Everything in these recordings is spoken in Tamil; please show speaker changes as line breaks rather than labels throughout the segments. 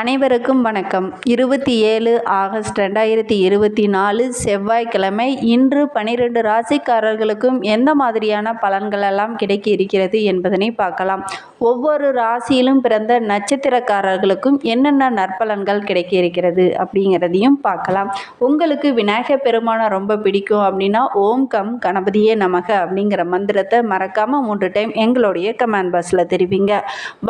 அனைவருக்கும் வணக்கம். இருபத்தி ஏழு ஆகஸ்ட் ரெண்டாயிரத்தி இருபத்தி நாலு செவ்வாய்க்கிழமை இன்று பனிரெண்டு ராசிக்காரர்களுக்கும் எந்த மாதிரியான பலன்கள் எல்லாம் கிடைக்க இருக்கிறது என்பதனை பார்க்கலாம். ஒவ்வொரு ராசியிலும் பிறந்த நட்சத்திரக்காரர்களுக்கும் என்னென்ன நற்பலன்கள் கிடைக்க இருக்கிறது அப்படிங்கிறதையும் பார்க்கலாம். உங்களுக்கு விநாயகர் பெருமானை ரொம்ப பிடிக்கும் அப்படின்னா ஓம் கம் கணபதியே நமக அப்படிங்கிற மந்திரத்தை மறக்காமல் மூன்று டைம் எங்களுடைய கமெண்ட் பாக்ஸில் தெரிவிங்க.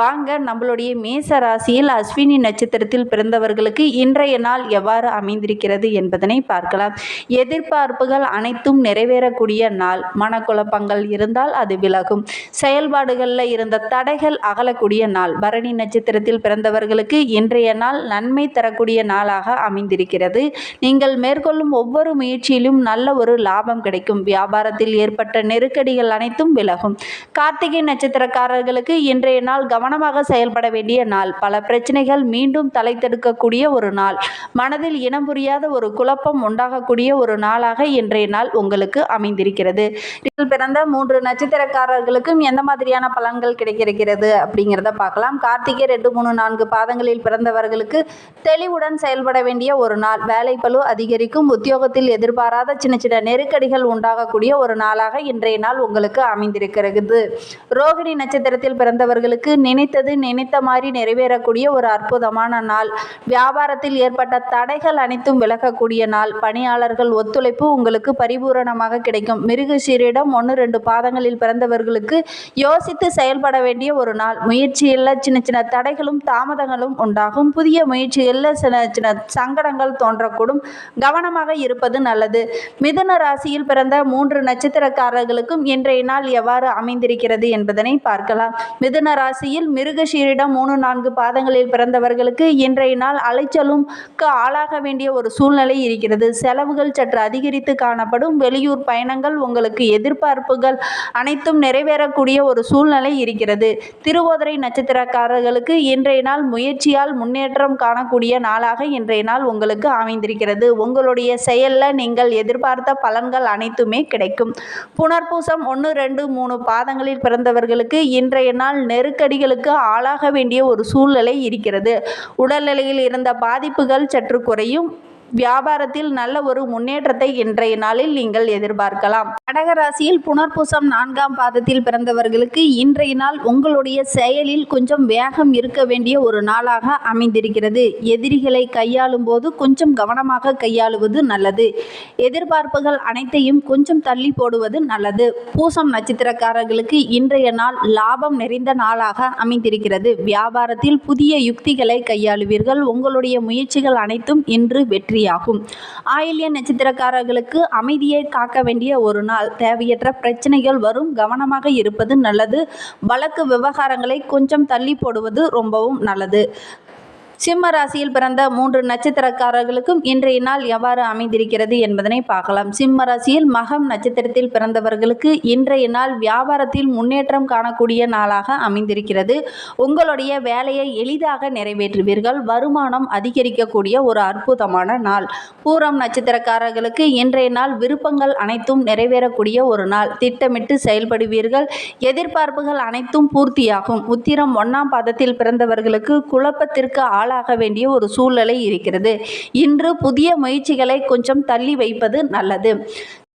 வாங்க நம்மளுடைய மேச ராசியில் அஸ்வினி நட்சத்திரத்தில் பிறந்தவர்களுக்கு இன்றைய நாள் எவ்வாறு அமைந்திருக்கிறது என்பதனை பார்க்கலாம். எதிர்பார்ப்புகள் அனைத்தும் நிறைவேறக்கூடிய நாள். மனக்குழப்பங்கள் இருந்தால் அது விலகும். செயல்பாடுகளில் இருந்த தடைகள் அகலக்கூடிய நாள். பரணி நட்சத்திரத்தில் பிறந்தவர்களுக்கு இன்றைய நாள் நன்மை தரக்கூடிய நாளாக அமைந்திருக்கிறது. நீங்கள் மேற்கொள்ளும் ஒவ்வொரு முயற்சியிலும் நல்ல ஒரு லாபம் கிடைக்கும். வியாபாரத்தில் ஏற்பட்ட நெருக்கடிகள் அனைத்தும் விலகும். கார்த்திகை நட்சத்திரக்காரர்களுக்கு இன்றைய நாள் கவனமாக செயல்பட வேண்டிய நாள். பல பிரச்சனைகள் மீண்டும் தலைத்தெடுக்கக்கூடிய ஒரு நாள். மனதில் இனம் புரியாத ஒரு குழப்பம் உண்டாகக்கூடிய ஒரு நாளாக இன்றைய நாள் உங்களுக்கு அமைந்திருக்கிறது. இதில் பிறந்த மூன்று நட்சத்திரக்காரர்களுக்கும் எந்த மாதிரியான பலன்கள் கிடைக்கிறது அப்படிங்கிறத பார்க்கலாம். கார்த்திகை ரெண்டு மூணு நான்கு பாதங்களில் பிறந்தவர்களுக்கு தெளிவுடன் செயல்பட வேண்டிய ஒரு நாள். வேலை பழு அதிகரிக்கும் உத்தியோகத்தில் எதிர்பாராத சின்ன சின்ன நெருக்கடிகள் உண்டாகக்கூடிய ஒரு நாளாக இன்றைய நாள் உங்களுக்கு அமைந்திருக்கிறது. ரோகிணி நட்சத்திரத்தில் பிறந்தவர்களுக்கு நினைத்தது நினைத்த மாதிரி நிறைவேறக்கூடிய ஒரு அற்புதம். அற்புதமான நாள். வியாபாரத்தில் ஏற்பட்ட தடைகள் அனைத்தும் விலகக்கூடிய நாள். பணியாளர்கள் ஒத்துழைப்பு உங்களுக்கு பரிபூரணமாக கிடைக்கும். மிருகசீரிடம் ஒன்று ரெண்டு பாதங்களில் பிறந்தவர்களுக்கு யோசித்து செயல்பட வேண்டிய ஒரு நாள். முயற்சியில் சின்ன சின்ன தடைகளும் தாமதங்களும் உண்டாகும். புதிய முயற்சிகளில் சின்ன சின்ன சங்கடங்கள் தோன்றக்கூடும். கவனமாக இருப்பது நல்லது. மிதுன ராசியில் பிறந்த மூன்று நட்சத்திரக்காரர்களுக்கும் இன்றைய நாள் எவ்வாறு அமைந்திருக்கிறது என்பதனை பார்க்கலாம். மிதுன ராசியில் மிருகஷீரிடம் மூணு நான்கு பாதங்களில் அவர்களுக்கு இன்றைய நாள் அலைச்சலுக்கு ஆளாக வேண்டிய ஒரு சூழ்நிலை இருக்கிறது. செலவுகள் சற்று அதிகரித்து காணப்படும். வெளியூர் பயணங்கள் உங்களுக்கு எதிர்பார்ப்புகள் அனைத்தும் நிறைவேறக்கூடிய ஒரு சூழ்நிலை இருக்கிறது. திருவோதரை நட்சத்திரக்காரர்களுக்கு இன்றைய நாள் முயற்சியால் முன்னேற்றம் காணக்கூடிய நாளாக இன்றைய நாள் உங்களுக்கு அமைந்திருக்கிறது. உங்களுடைய செயலில் நீங்கள் எதிர்பார்த்த பலன்கள் அனைத்துமே கிடைக்கும். புனர்பூசம் ஒன்று ரெண்டு மூணு பாதங்களில் பிறந்தவர்களுக்கு இன்றைய நாள் நெருக்கடிகளுக்கு ஆளாக வேண்டிய ஒரு சூழ்நிலை இருக்கிறது. உடல்நிலையில் இருந்த பாதிப்புகள் சற்று குறையும். வியாபாரத்தில் நல்ல ஒரு முன்னேற்றத்தை இன்றைய நாளில் நீங்கள் எதிர்பார்க்கலாம். கடகராசியில் புனர்பூசம் நான்காம் பாதத்தில் பிறந்தவர்களுக்கு இன்றைய நாள் உங்களுடைய செயலில் கொஞ்சம் வேகம் இருக்க வேண்டிய ஒரு நாளாக அமைந்திருக்கிறது. எதிரிகளை கையாளும் போது கொஞ்சம் கவனமாக கையாளுவது நல்லது. எதிர்பார்ப்புகள் அனைத்தையும் கொஞ்சம் தள்ளி போடுவது நல்லது. பூசம் நட்சத்திரக்காரர்களுக்கு இன்றைய நாள் லாபம் நிறைந்த நாளாக அமைந்திருக்கிறது. வியாபாரத்தில் புதிய யுக்திகளை கையாளுவீர்கள். உங்களுடைய முயற்சிகள் அனைத்தும் இன்று வெற்றி ஆகும் ஆயில்ய நட்சத்திரக்காரர்களுக்கு அமைதியை காக்க வேண்டிய ஒரு நாள். தேவையற்ற பிரச்சனைகள் வரும். கவனமாக இருப்பது நல்லது. வழக்கு விவகாரங்களை கொஞ்சம் தள்ளி போடுவது ரொம்பவும் நல்லது. சிம்ம ராசியில் பிறந்த மூன்று நட்சத்திரக்காரர்களுக்கும் இன்றைய நாள் எவ்வாறு அமைந்திருக்கிறது என்பதனை பார்க்கலாம். சிம்ம ராசியில் மகம் நட்சத்திரத்தில் பிறந்தவர்களுக்கு இன்றைய நாள் வியாபாரத்தில் முன்னேற்றம் காணக்கூடிய நாளாக அமைந்திருக்கிறது. உங்களுடைய வேலையை எளிதாக நிறைவேற்றுவீர்கள். வருமானம் அதிகரிக்கக்கூடிய ஒரு அற்புதமான நாள். பூரம் நட்சத்திரக்காரர்களுக்கு இன்றைய நாள் விருப்பங்கள் அனைத்தும் நிறைவேறக்கூடிய ஒரு நாள். திட்டமிட்டு செயல்படுவீர்கள். எதிர்பார்ப்புகள் அனைத்தும் பூர்த்தியாகும். உத்திரம் ஒன்றாம் பாதத்தில் பிறந்தவர்களுக்கு குழப்பத்திற்கு ஆள ஆளாக வேண்டிய ஒரு சூழ்நிலை இருக்கிறது. இன்று புதிய முயற்சிகளை கொஞ்சம் தள்ளி வைப்பது நல்லது.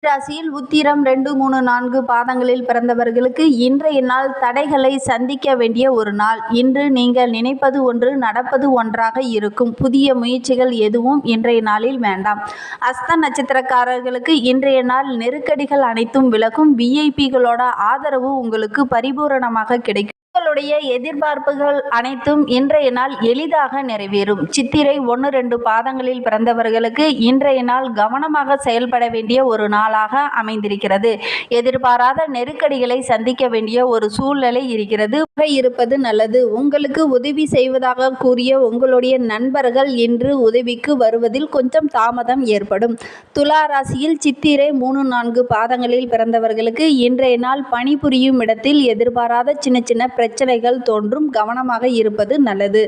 ராசியில் உத்திரம் ரெண்டு மூணு நான்கு பாதங்களில் பிறந்தவர்களுக்கு இன்றைய நாள் தடைகளை சந்திக்க வேண்டிய ஒரு நாள். இன்று நீங்கள் நினைப்பது ஒன்று நடப்பது ஒன்றாக இருக்கும். புதிய முயற்சிகள் எதுவும் இன்றைய நாளில் வேண்டாம். அஸ்த நட்சத்திரக்காரர்களுக்கு இன்றைய நாள் நெருக்கடிகள் அனைத்தும் விலகும். விஐபிகளோட ஆதரவு உங்களுக்கு பரிபூரணமாக கிடைக்கும். உங்களுடைய எதிர்பார்ப்புகள் அனைத்தும் இன்றைய நாள் எளிதாக நிறைவேறும். சித்திரை ஒன்று ரெண்டு பாதங்களில் பிறந்தவர்களுக்கு இன்றைய நாள் கவனமாக செயல்பட வேண்டிய ஒரு நாளாக அமைந்திருக்கிறது. எதிர்பாராத நெருக்கடிகளை சந்திக்க வேண்டிய ஒரு சூழ்நிலை இருக்கிறது. இருப்பது நல்லது. உங்களுக்கு உதவி செய்வதாக கூறிய உங்களுடைய நண்பர்கள் இன்று உதவிக்கு வருவதில் கொஞ்சம் தாமதம் ஏற்படும். துலா ராசியில் சித்திரை மூணு நான்கு பாதங்களில் பிறந்தவர்களுக்கு இன்றைய நாள் பணிபுரியும் இடத்தில் எதிர்பாராத சின்ன சின்ன பிரச்சனைகள் தோன்றும் கவனமாக இருப்பது நல்லது.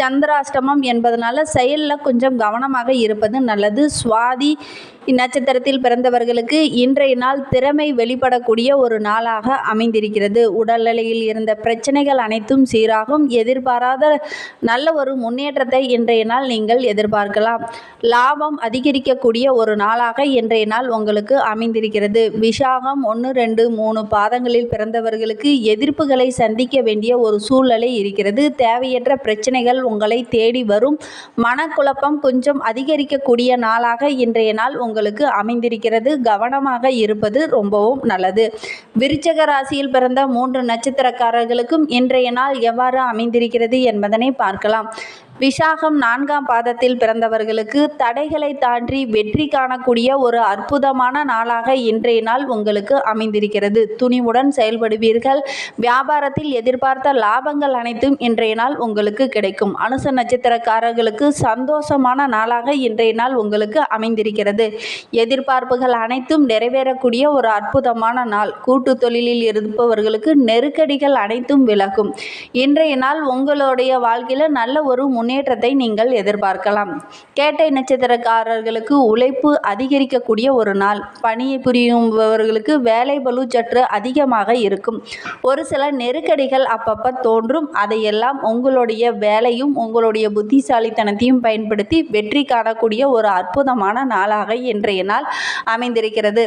சந்திராஷ்டமம் என்பதனால செயலில் கொஞ்சம் கவனமாக இருப்பது நல்லது. சுவாதி இந்நட்சத்திரத்தில் பிறந்தவர்களுக்கு இன்றைய நாள் திறமை வெளிப்படக்கூடிய ஒரு நாளாக அமைந்திருக்கிறது. உடல்நிலையில் இருந்த பிரச்சனைகள் அனைத்தும் சீராகும். எதிர்பாராத நல்ல ஒரு முன்னேற்றத்தை இன்றைய நாள் நீங்கள் எதிர்பார்க்கலாம். லாபம் அதிகரிக்கக்கூடிய ஒரு நாளாக இன்றைய நாள் உங்களுக்கு அமைந்திருக்கிறது. விசாகம் ஒன்று ரெண்டு மூணு பாதங்களில் பிறந்தவர்களுக்கு எதிர்ப்புகளை சந்திக்க வேண்டிய ஒரு சூழ்நிலை இருக்கிறது. தேவையற்ற பிரச்சனைகள் உங்களை தேடி வரும். மனக்குழப்பம் கொஞ்சம் அதிகரிக்கக்கூடிய நாளாக இன்றைய நாள் உங்களுக்கு அமைந்திருக்கிறது. கவனமாக இருப்பது ரொம்பவும் நல்லது. விருச்சக ராசியில் பிறந்த மூன்று நட்சத்திரக்காரர்களுக்கும் இன்றைய நாள் எவ்வாறு அமைந்திருக்கிறது என்பதனை பார்க்கலாம். விசாகம் நான்காம் பாதத்தில் பிறந்தவர்களுக்கு தடைகளை தாண்டி வெற்றி காணக்கூடிய ஒரு அற்புதமான நாளாக இன்றைய நாள் உங்களுக்கு அமைந்திருக்கிறது. துணிவுடன் செயல்படுவீர்கள். வியாபாரத்தில் எதிர்பார்த்த லாபங்கள் அனைத்தும் இன்றைய நாள் உங்களுக்கு கிடைக்கும். அனுச நட்சத்திரக்காரர்களுக்கு சந்தோஷமான நாளாக இன்றைய நாள் உங்களுக்கு அமைந்திருக்கிறது. எதிர்பார்ப்புகள் அனைத்தும் நிறைவேறக்கூடிய ஒரு அற்புதமான நாள். கூட்டு தொழிலில் இருப்பவர்களுக்கு நெருக்கடிகள் அனைத்தும் விலகும். இன்றைய நாள் உங்களுடைய வாழ்க்கையில் நல்ல ஒரு முன்னேற்றத்தை நீங்கள் எதிர்பார்க்கலாம். கேட்டை நட்சத்திரக்காரர்களுக்கு உழைப்பு அதிகரிக்கக்கூடிய ஒரு நாள். பணியை புரியும்பவர்களுக்கு வேலை பளு சற்று அதிகமாக இருக்கும். ஒரு சில நெருக்கடிகள் அப்பப்போ தோன்றும். அதையெல்லாம் உங்களுடைய வேலையும் உங்களுடைய புத்திசாலித்தனத்தையும் பயன்படுத்தி வெற்றி காணக்கூடிய ஒரு அற்புதமான நாளாக இன்றைய நாள் அமைந்திருக்கிறது.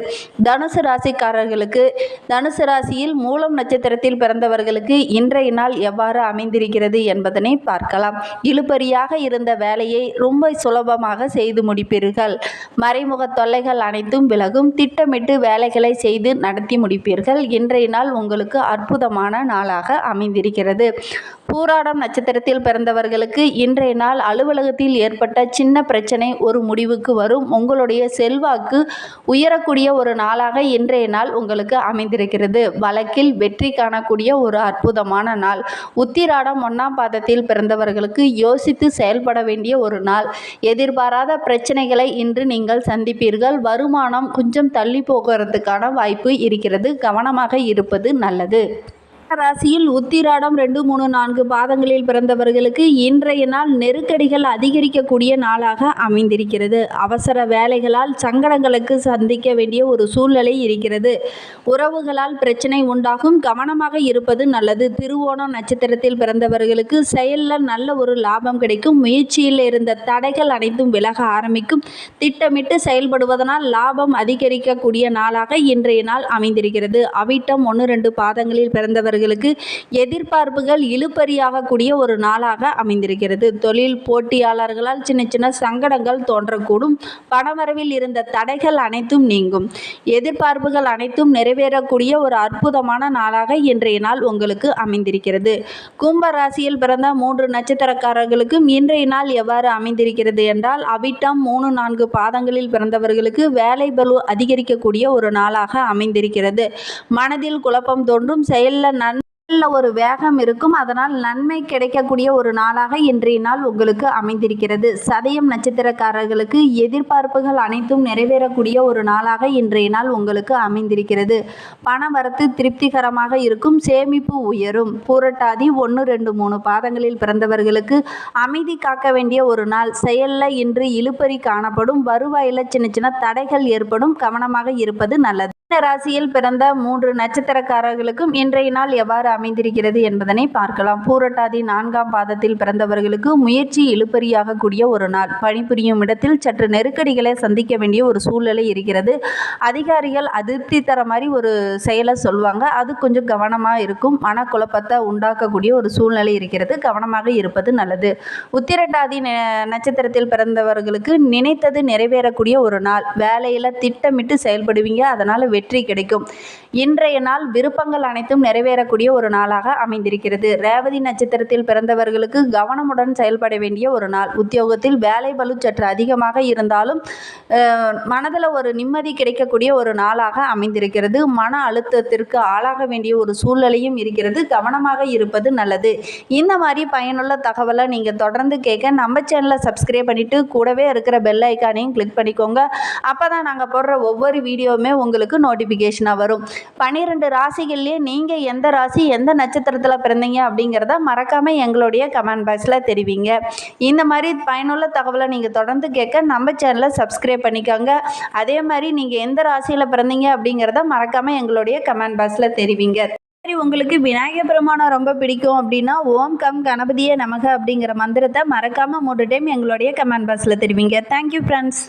தனுசு ராசிக்காரர்களுக்கு தனுசு ராசியில் மூலம் நட்சத்திரத்தில் பிறந்தவர்களுக்கு இன்றைய நாள் எவ்வாறு அமைந்திருக்கிறது என்பதனை பார்க்கலாம். இழுபறியாக இருந்த வேலையை ரொம்ப சுலபமாக செய்து முடிப்பீர்கள். மறைமுக தொல்லைகள் அனைத்தும் விலகும். திட்டமிட்டு வேலைகளை செய்து நடத்தி முடிப்பீர்கள். இன்றைய நாள் உங்களுக்கு அற்புதமான நாளாக அமைந்திருக்கிறது. பூராடம் நட்சத்திரத்தில் பிறந்தவர்களுக்கு இன்றைய நாள் அலுவலகத்தில் ஏற்பட்ட சின்ன பிரச்சனை ஒரு முடிவுக்கு வரும். உங்களுடைய செல்வாக்கு உயரக்கூடிய ஒரு நாளாக இன்றைய நாள் உங்களுக்கு அமைந்திருக்கிறது. வழக்கில் வெற்றி காணக்கூடிய ஒரு அற்புதமான நாள். உத்திராடம் ஒன்றாம் பாதத்தில் பிறந்தவர்களுக்கு யோசித்து செயல்பட வேண்டிய ஒரு நாள். எதிர்பாராத பிரச்சனைகளை இன்று நீங்கள் சந்திப்பீர்கள். வருமானம் கொஞ்சம் தள்ளி போகிறதுக்கான வாய்ப்பு இருக்கிறது. கவனமாக இருப்பது நல்லது. ராசியில் உத்திராடம் ரெண்டு மூணு நான்கு பாதங்களில் பிறந்தவர்களுக்கு இன்றைய நாள் நெருக்கடிகள் அதிகரிக்கக்கூடிய நாளாக அமைந்திருக்கிறது. அவசர வேலைகளால் சங்கடங்களுக்கு சந்திக்க வேண்டிய ஒரு சூழ்நிலை இருக்கிறது. உறவுகளால் பிரச்சனை உண்டாகும். கவனமாக இருப்பது நல்லது. திருவோணம் நட்சத்திரத்தில் பிறந்தவர்களுக்கு செயலில் நல்ல ஒரு லாபம் கிடைக்கும். முயற்சியில் இருந்த தடைகள் அனைத்தும் விலக ஆரம்பிக்கும். திட்டமிட்டு செயல்படுவதனால் லாபம் அதிகரிக்கக்கூடிய நாளாக இன்றைய நாள் அமைந்திருக்கிறது. அவிட்டம் ஒன்று ரெண்டு பாதங்களில் பிறந்தவர்கள் அவர்களுக்கு எதிர்பார்ப்புகள் இழுபறியாகக்கூடிய ஒரு நாளாக அமைந்திருக்கிறது. தொழில் போட்டியாளர்களால் சின்ன சின்ன சங்கடங்கள் தோன்றக்கூடும். பணவரவில் இருந்த தடைகள் அனைத்தும் நீங்கும். எதிர்பார்ப்புகள் அனைத்தும் நிறைவேறக்கூடிய ஒரு அற்புதமான நாளாக இன்றைய நாள் உங்களுக்கு அமைந்திருக்கிறது. கும்ப ராசியில் பிறந்த மூன்று நட்சத்திரக்காரர்களுக்கும் இன்றைய நாள் எவ்வாறு அமைந்திருக்கிறது என்றால் அவிட்டம் மூணு நான்கு பாதங்களில் பிறந்தவர்களுக்கு வேலை பலு அதிகரிக்கக்கூடிய ஒரு நாளாக அமைந்திருக்கிறது. மனதில் குழப்பம் தோன்றும். செயலில் ஒரு வேகம் இருக்கும். அதனால் நன்மை கிடைக்கக்கூடிய ஒரு நாளாக இன்றைய நாள் உங்களுக்கு அமைந்திருக்கிறது. சதயம் நட்சத்திரக்காரர்களுக்கு எதிர்பார்ப்புகள் அனைத்தும் நிறைவேறக்கூடிய ஒரு நாளாக இன்றைய நாள் உங்களுக்கு அமைந்திருக்கிறது. பண வரத்து திருப்திகரமாக இருக்கும். சேமிப்பு உயரும். பூரட்டாதி ஒன்று ரெண்டு மூணு பாதங்களில் பிறந்தவர்களுக்கு அமைதி காக்க வேண்டிய ஒரு நாள். செயலில் இன்று இழுபறி காணப்படும். வருவாயில் சின்ன சின்ன தடைகள் ஏற்படும். கவனமாக இருப்பது நல்லது. ராசியில் பிறந்த மூன்று நட்சத்திரக்காரர்களுக்கும் இன்றைய நாள் எவ்வாறு அமைந்திருக்கிறது என்பதனை பார்க்கலாம். பூரட்டாதி நான்காம் பாதத்தில் பிறந்தவர்களுக்கு முயற்சி இழுப்பறியாக கூடிய ஒரு நாள். பணிபுரியும் இடத்தில் சற்று நெருக்கடிகளை சந்திக்க வேண்டிய ஒரு சூழ்நிலை இருக்கிறது. அதிகாரிகள் அதிருப்தி தர மாதிரி ஒரு செயலை சொல்லுவாங்க அது கொஞ்சம் கவனமாக இருக்கும். மனக்குழப்பத்தை உண்டாக்கக்கூடிய ஒரு சூழ்நிலை இருக்கிறது. கவனமாக இருப்பது நல்லது. உத்திரட்டாதி நட்சத்திரத்தில் பிறந்தவர்களுக்கு நினைத்தது நிறைவேறக்கூடிய ஒரு நாள். வேலையில் திட்டமிட்டு செயல்படுவீங்க. அதனால் வெற்றி கிடைக்கும். இன்றைய நாள் விருப்பங்கள் அனைத்தும் நிறைவேறக்கூடிய ஒரு நாளாக அமைந்திருக்கிறது. ரேவதி நட்சத்திரத்தில் பிறந்தவர்களுக்கு கவனமுடன் செயல்பட வேண்டிய ஒரு நாள். உத்தியோகத்தில் வேலை பலு சற்று அதிகமாக இருந்தாலும் மனதில் ஒரு நிம்மதி கிடைக்கக்கூடிய ஒரு நாளாக அமைந்திருக்கிறது. மன அழுத்தத்திற்கு ஆளாக வேண்டிய ஒரு சூழ்நிலையும் இருக்கிறது. கவனமாக இருப்பது நல்லது. இந்த மாதிரி பயனுள்ள தகவலை நீங்கள் தொடர்ந்து கேட்க நம்ம சேனலை சப்ஸ்கிரைப் பண்ணிவிட்டு கூடவே இருக்கிற பெல் ஐக்கானையும் கிளிக் பண்ணிக்கோங்க. அப்போ தான் நாங்கள் போடுற ஒவ்வொரு வீடியோவுமே உங்களுக்கு நோட்டிஃபிகேஷனாக வரும். பன்னிரெண்டு ராசிகள்லேயே நீங்கள் எந்த ராசி எந்த நட்சத்திரத்தில் பிறந்தீங்க அப்படிங்கிறத மறக்காமல் எங்களுடைய கமெண்ட் பாக்ஸில் தெரிவிங்க. இந்த மாதிரி பயனுள்ள தகவலை நீங்கள் தொடர்ந்து கேட்க நம்ம சேனலை சப்ஸ்கிரைப் பண்ணிக்கோங்க. அதே மாதிரி நீங்கள் எந்த ராசியில் பிறந்தீங்க அப்படிங்கிறத மறக்காமல் எங்களுடைய கமெண்ட் பாக்ஸில் தெரிவிங்க. சரி உங்களுக்கு விநாயகர் பிரமாணம் ரொம்ப பிடிக்கும் அப்படின்னா ஓம் கம் கணபதியே நமக அப்படிங்கிற மந்திரத்தை மறக்காமல் மூன்று டைம் எங்களுடைய கமெண்ட் பாக்ஸில் தெரிவிங்க. Thank you friends